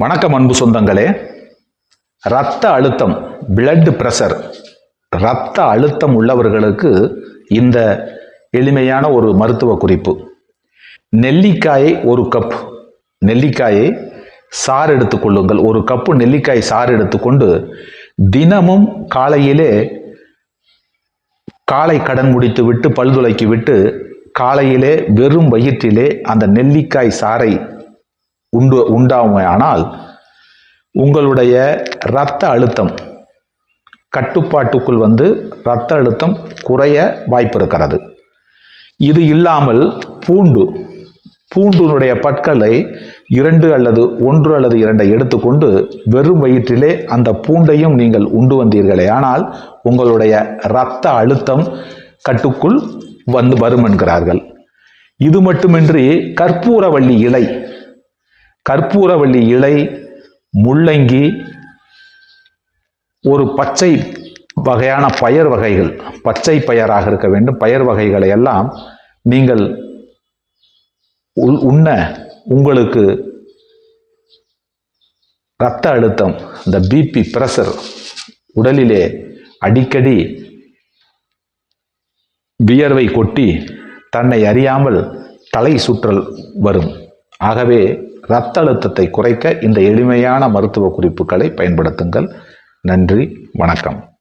வணக்கம் அன்பு சொந்தங்களே. இரத்த அழுத்தம் பிளட் பிரஷர் இரத்த அழுத்தம் உள்ளவர்களுக்கு இந்த எளிமையான ஒரு மருத்துவ குறிப்பு. நெல்லிக்காயை ஒரு கப் நெல்லிக்காயை சாறு எடுத்துக்கொள்ளுங்கள் ஒரு கப்பு நெல்லிக்காய் சாறு எடுத்துக்கொண்டு தினமும் காலையிலே காலை கடன் முடித்து விட்டு பல்துளைக்கி விட்டு காலையிலே வெறும் வயிற்றிலே அந்த நெல்லிக்காய் சாறை உண்டு உண்டாமையானால் உங்களுடைய இரத்த அழுத்தம் கட்டுப்பாட்டுக்குள் வந்து இரத்த அழுத்தம் குறைய வாய்ப்பு இருக்கிறது இது இல்லாமல் பூண்டு பூண்டுனுடைய பற்களை இரண்டு அல்லது ஒன்று அல்லது இரண்டை எடுத்துக்கொண்டு வெறும் வயிற்றிலே அந்த பூண்டையும் நீங்கள் உண்டு வந்தீர்களே. ஆனால் உங்களுடைய இரத்த அழுத்தம் கட்டுக்குள் வந்து வரும் என்கிறார்கள். இது மட்டுமின்றி கற்பூரவள்ளி இலை கற்பூரவள்ளி இலை முள்ளங்கி ஒரு பச்சை வகையான பயர் வகைகள் பச்சை பயராக இருக்க வேண்டும். பயர் வகைகளை எல்லாம் நீங்கள் உண்ண உங்களுக்கு இரத்த அழுத்தம் இந்த பிபி பிரஷர் உடலிலே அடிக்கடி வியர்வை கொட்டி தன்னை அறியாமல் தலை சுற்றல் வரும். ஆகவே இரத்த அழுத்தத்தை குறைக்க இந்த எளிமையான மருத்துவ குறிப்புகளை பயன்படுத்துங்கள். நன்றி வணக்கம்.